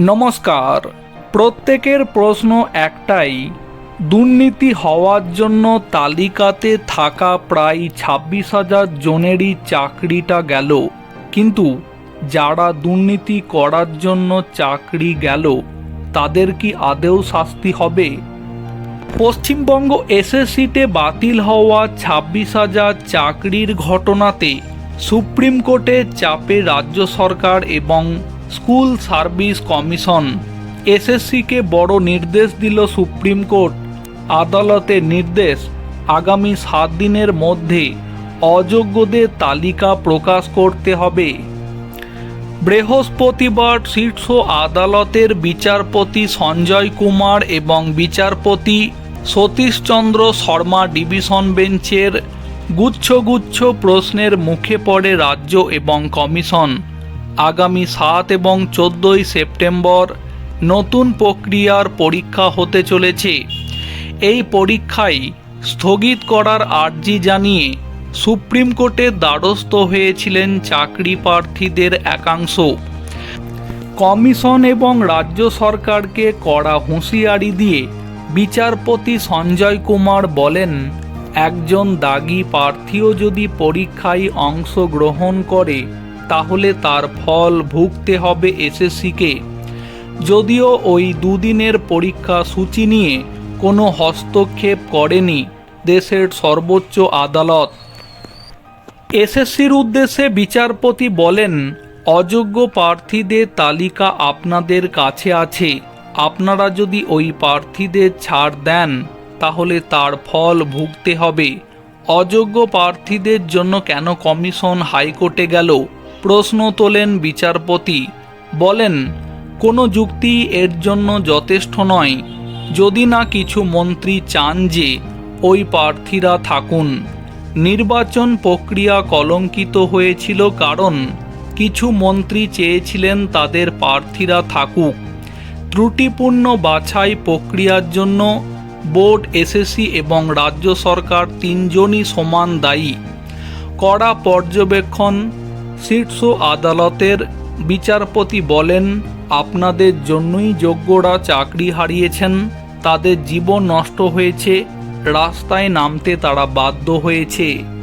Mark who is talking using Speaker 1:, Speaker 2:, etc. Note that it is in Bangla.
Speaker 1: নমস্কার। প্রত্যেকের প্রশ্ন একটাই, দুর্নীতি হওয়ার জন্য তালিকাতে থাকা প্রায় ছাব্বিশ হাজার জনেরই চাকরিটা গেল। কিন্তু যারা দুর্নীতি করার জন্য চাকরি গেল, তাদের কি আদেও শাস্তি হবে? পশ্চিমবঙ্গ এসএসসিতে বাতিল হওয়া ছাব্বিশ হাজার চাকরির ঘটনাতে সুপ্রিম কোর্টের চাপে রাজ্য সরকার এবং স্কুল সার্ভিস কমিশন। এসএসসিকে বড় নির্দেশ দিল সুপ্রিম কোর্ট। আদালতের নির্দেশ, আগামী সাত দিনের মধ্যে অযোগ্যদের তালিকা প্রকাশ করতে হবে। বৃহস্পতিবার শীর্ষ আদালতের বিচারপতি সঞ্জয় কুমার এবং বিচারপতি সতীশচন্দ্র শর্মা ডিভিশন বেঞ্চের গুচ্ছগুচ্ছ প্রশ্নের মুখে পড়ে রাজ্য এবং কমিশন। আগামী সাত এবং চোদ্দোই সেপ্টেম্বর নতুন প্রক্রিয়ার পরীক্ষা হতে চলেছে। এই পরীক্ষায় স্থগিত করার আর্জি জানিয়ে সুপ্রিম কোর্টের দ্বারস্থ হয়েছিলেন চাকরি প্রার্থীদের একাংশ। কমিশন এবং রাজ্য সরকারকে কড়া হুঁশিয়ারি দিয়ে বিচারপতি সঞ্জয় কুমার বলেন, একজন দাগি প্রার্থীও যদি পরীক্ষায় অংশগ্রহণ করে তাহলে তার ফল ভুগতে হবে এসএসসিকে। যদিও ওই দুদিনের পরীক্ষা সূচি নিয়ে কোনো হস্তক্ষেপ করেনি দেশের সর্বোচ্চ আদালত। এসএসসির উদ্দেশ্যে বিচারপতি বলেন, অযোগ্য প্রার্থীদের তালিকা আপনাদের কাছে আছে। আপনারা যদি ওই প্রার্থীদের ছাড় দেন, তাহলে তার ফল ভুগতে হবে। অযোগ্য প্রার্থীদের জন্য কেন কমিশন হাইকোর্টে গেল? প্রশ্ন তোলেন বিচারপতি, বলেন, কোনো যুক্তি এর জন্য যথেষ্ট নয়। যদি না কিছু মন্ত্রী চান যে ওই প্রার্থীরা থাকুন। নির্বাচন প্রক্রিয়া কলঙ্কিত হয়েছিল কারণ কিছু মন্ত্রী চেয়েছিলেন তাদের প্রার্থীরা থাকুক। ত্রুটিপূর্ণ বাছাই প্রক্রিয়ার জন্য বোর্ড এসএসসি এবং রাজ্য সরকার তিনজনই সমান দায়ী। কড়া পর্যবেক্ষণ শীর্ষ আদালতের বিচারপতি বলেন, আপনাদের জন্যই যোগ্যরা চাকরি হারিয়েছেন, তাদের জীবন নষ্ট হয়েছে, রাস্তায় নামতে তারা বাধ্য হয়েছে।